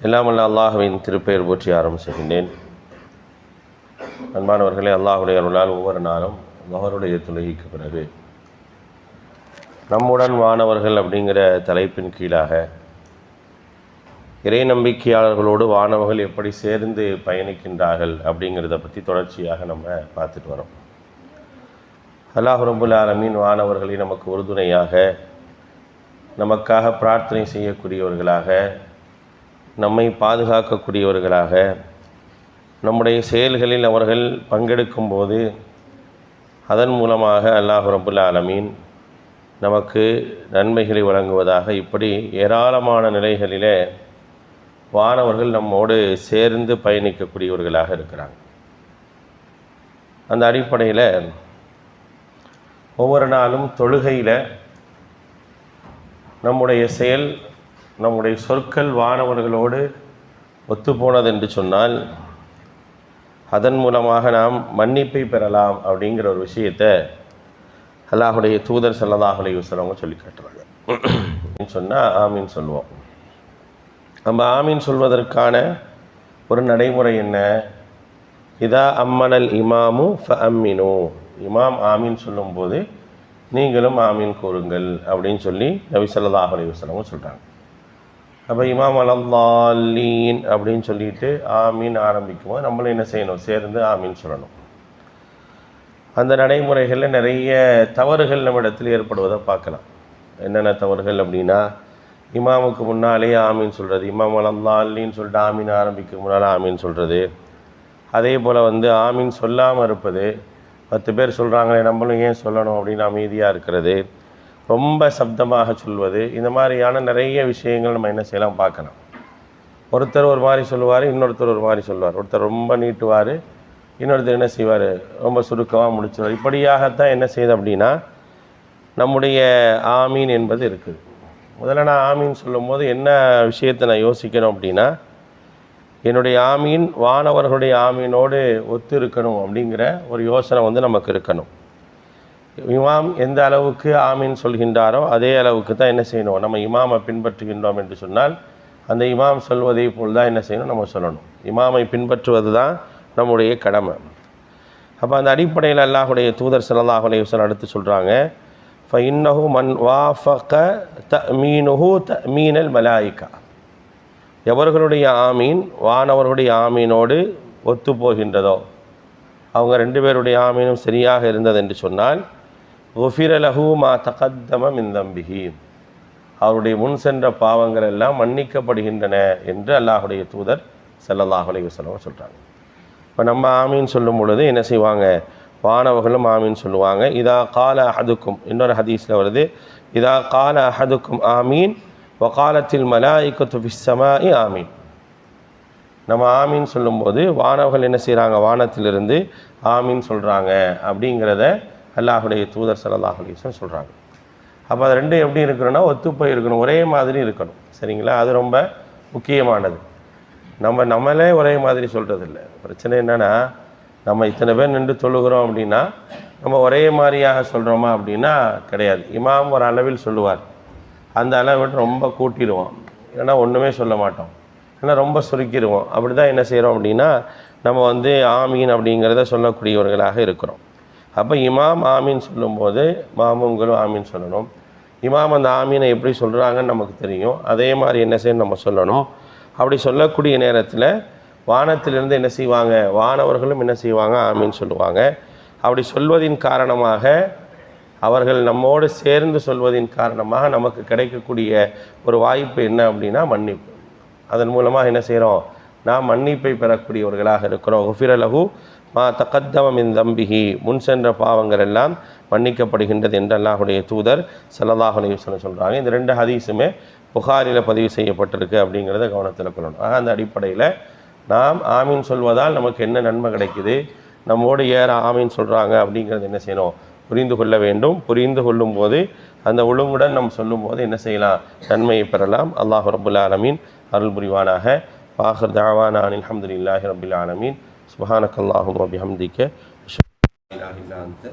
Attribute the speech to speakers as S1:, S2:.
S1: எல்லாம் அல்ல அல்லாஹுவின் திருப்பெயர் போற்றி ஆரம்பிச்சுகின்றேன் அன்பானவர்களே அல்லாஹுடைய அருளால் ஒவ்வொரு நாளும் மகருடைய தொழுகைக்கு பிறகு நம்முடன் வானவர்கள் அப்படிங்கிற தலைப்பின் கீழாக இறை நம்பிக்கையாளர்களோடு வானவர்கள் எப்படி சேர்ந்து பயணிக்கின்றார்கள் அப்படிங்கிறத பற்றி தொடர்ச்சியாக நம்ம பார்த்துட்டு வரோம். அல்லாஹ் ரபுல் ஆலமீன் வானவர்களை நமக்கு உறுதுணையாக நமக்காக பிரார்த்தனை செய்யக்கூடியவர்களாக நம்மை பாதுகாக்கக்கூடியவர்களாக நம்முடைய செயல்களில் அவர்கள் பங்கெடுக்கும் போது அதன் மூலமாக அல்லாஹ் ரபுல் ஆலமீன் நமக்கு நன்மைகளை வழங்குவதாக இப்படி ஏராளமான நிலைகளிலே வானவர்கள் நம்மோடு சேர்ந்து பயணிக்கக்கூடியவர்களாக இருக்கிறாங்க. அந்த அடிப்படையில் ஒவ்வொரு நாளும் தொழுகையில் நம்முடைய செயல் நம்முடைய சொற்கள் வானவர்களோடு ஒத்துப்போனது என்று சொன்னால் அதன் மூலமாக நாம் மன்னிப்பை பெறலாம் அப்படிங்கிற ஒரு விஷயத்தை அல்லாஹுடைய தூதர் சல்லல்லாஹ் அலைஹி சொல்லி காட்டுறாங்க. சொன்னால் ஆமீன் சொல்லுவோம். நம்ம ஆமீன் சொல்வதற்கான ஒரு நடைமுறை என்ன? இதா அம்மனல் இமாமு ஃப அம்மினு இமாம் ஆமீன் சொல்லும்போது நீங்களும் ஆமீன் கூறுங்கள் அப்படின்னு சொல்லி நபி ஸல்லல்லாஹு அலைஹி சொல்கிறாங்க அப்போ இமாம் அலல்லாலீன் அப்படின்னு சொல்லிட்டு ஆமீன் ஆரம்பிக்கும் போது நம்மளும் என்ன செய்யணும்? சேர்ந்து ஆமீன் சொல்லணும். அந்த நடைமுறைகளில் நிறைய தவறுகள் நம்மிடத்தில் ஏற்படுவதை பார்க்கலாம். என்னென்ன தவறுகள் அப்படின்னா இமாமுக்கு முன்னாலே ஆமீன் சொல்கிறது இமாம் அலல்லாலின்னு சொல்லிட்டு ஆமீன் ஆரம்பிக்கும் முன்னால் ஆமீன் சொல்கிறது அதே போல் வந்து ஆமீன் சொல்லாமல் இருப்பது பத்து பேர் சொல்கிறாங்களே நம்மளும் ஏன் சொல்லணும் அப்படின்னு அமைதியாக இருக்கிறது. ரொம்ப சப்தமாக சொல்வது இந்த மாதிரியான நிறைய விஷயங்கள் நம்ம என்ன செய்யலாம் பார்க்கலாம். ஒருத்தர் ஒரு மாதிரி சொல்லுவார் இன்னொருத்தர் ஒரு மாதிரி சொல்லுவார். ஒருத்தர் ரொம்ப நீட்டுவார் இன்னொருத்தர் என்ன செய்வார் ரொம்ப சுருக்கமாக முடிச்சுவார் இப்படியாகத்தான் என்ன செய்யுது அப்படின்னா நம்முடைய ஆமீன் என்பது இருக்குது. முதல்ல நான் ஆமீன் சொல்லும்போது என்ன விஷயத்தை நான் யோசிக்கணும் அப்படின்னா என்னுடைய ஆமீன் வானவர்களுடைய ஆமீனோடு ஒத்து இருக்கணும் அப்படிங்கிற ஒரு யோசனை வந்து நமக்கு இருக்கணும். இமாம் எந்த அளவுக்கு ஆமீன் சொல்கின்றாரோ அதே அளவுக்கு தான் என்ன செய்யணும்? நம்ம இமாமை பின்பற்றுகின்றோம் என்று சொன்னால் அந்த இமாம் சொல்வதை போல் தான் என்ன செய்யணும்? நம்ம சொல்லணும். இமாமை பின்பற்றுவது தான் நம்முடைய கடமை. அப்போ அந்த அடிப்படையில் அல்லாஹுடைய தூதர் சல்லாஹ் அலையுசன் அடுத்து சொல்கிறாங்க ஃப இன்னஹு மன் வாஃபக த மீனுஹு த மீனல் மலாயிக்கா எவர்களுடைய ஆமீன் வானவர்களுடைய ஆமீனோடு ஒத்து போகின்றதோ அவங்க ரெண்டு பேருடைய ஆமீனும் சரியாக இருந்தது என்று சொன்னால் ஒஃபிரலஹு மா தகத்தம மிந்தம்பிகி அவருடைய முன் சென்ற பாவங்கள் எல்லாம் மன்னிக்கப்படுகின்றன என்று அல்லாஹுடைய தூதர் சல்லல்லாஹ் அலைஹி சொல்கிறாங்க இப்போ நம்ம ஆமீன் சொல்லும் பொழுது என்ன செய்வாங்க? வானவர்களும் ஆமீன் சொல்லுவாங்க. இதா கால அஹதுக்கும் இன்னொரு ஹதீஸில் வருது இதா கால அஹதுக்கும் ஆமீன் வகாலத்தில் மலாய்க்கு துபிசமாயி ஆமீன். நம்ம ஆமீன் சொல்லும்போது வானவர்கள் என்ன செய்கிறாங்க வானத்திலிருந்து ஆமீன் சொல்கிறாங்க அப்படிங்கிறத அல்லாஹுடைய தூதர் சல்லாஹ் அலிஸ்வன் சொல்கிறாங்க அப்போ அது ரெண்டும் எப்படி இருக்கணும்னா ஒத்துப்போய் இருக்கணும். ஒரே மாதிரி இருக்கணும். சரிங்களா? அது ரொம்ப முக்கியமானது. நம்ம நம்மளே ஒரே மாதிரி சொல்கிறதில்ல பிரச்சனை என்னென்னா நம்ம இத்தனை பேர் நின்று தொழுகிறோம் அப்படின்னா நம்ம ஒரே மாதிரியாக சொல்கிறோமா அப்படின்னா கிடையாது. இமாம் ஒரு அளவில் சொல்லுவார். அந்த அளவை ரொம்ப கூட்டிடுவோம். ஏன்னா ஒன்றுமே சொல்ல மாட்டோம். ஏன்னா ரொம்ப சுருக்கிடுவோம். அப்படி தான் என்ன செய்கிறோம் அப்படின்னா நம்ம வந்து ஆமீன் அப்படிங்கிறத சொல்லக்கூடியவர்களாக இருக்கிறோம். அப்போ இமாம் ஆமீன் சொல்லும்போது மாமுங்களும் ஆமீன் சொல்லணும். இமாம் அந்த ஆமீனை எப்படி சொல்கிறாங்கன்னு நமக்கு தெரியும். அதே மாதிரி என்ன செய்யணும் நம்ம சொல்லணும். அப்படி சொல்லக்கூடிய நேரத்தில் வானத்திலிருந்து என்ன செய்வாங்க? வானவர்களும் என்ன செய்வாங்க? ஆமீன் சொல்லுவாங்க. அப்படி சொல்வதின் காரணமாக அவர்கள் நம்மோடு சேர்ந்து சொல்வதின் காரணமாக நமக்கு கிடைக்கக்கூடிய ஒரு வாய்ப்பு என்ன அப்படின்னா மன்னிப்பு. அதன் மூலமாக என்ன செய்கிறோம் நாம் மன்னிப்பை பெறக்கூடியவர்களாக இருக்கிறோம். ஒஃபிரலகு மா தகத்தமம் இன் தம்பிகி முன் சென்ற பாவங்கள் எல்லாம் மன்னிக்கப்படுகின்றது என்று அல்லாஹுடைய தூதர் சல்லல்லாஹ் அலையுஸ்லம் சொல்கிறாங்க இந்த ரெண்டு ஹதீஸுமே புகாரில் பதிவு செய்யப்பட்டிருக்கு அப்படிங்கிறத கவனத்தில் கொள்ளணும். ஆக அந்த அடிப்படையில் நாம் ஆமீன் சொல்வதால் நமக்கு என்ன நன்மை கிடைக்குது நம்மோடு ஏற ஆமீன் சொல்கிறாங்க அப்படிங்கிறது என்ன செய்யணும் புரிந்து கொள்ள வேண்டும். புரிந்து கொள்ளும் போது அந்த ஒழுங்குடன் நம்ம சொல்லும்போது என்ன செய்யலாம் நன்மையை பெறலாம். அல்லாஹ் ரபுல் ஆலமீன் அருள் புரிவானாக. வாஹர் தாவானா அஹமதுல்லாஹி ரபுல் ஆலமீன். سبحانك اللهم وبحمدك أشهد أن لا إله إلا أنت.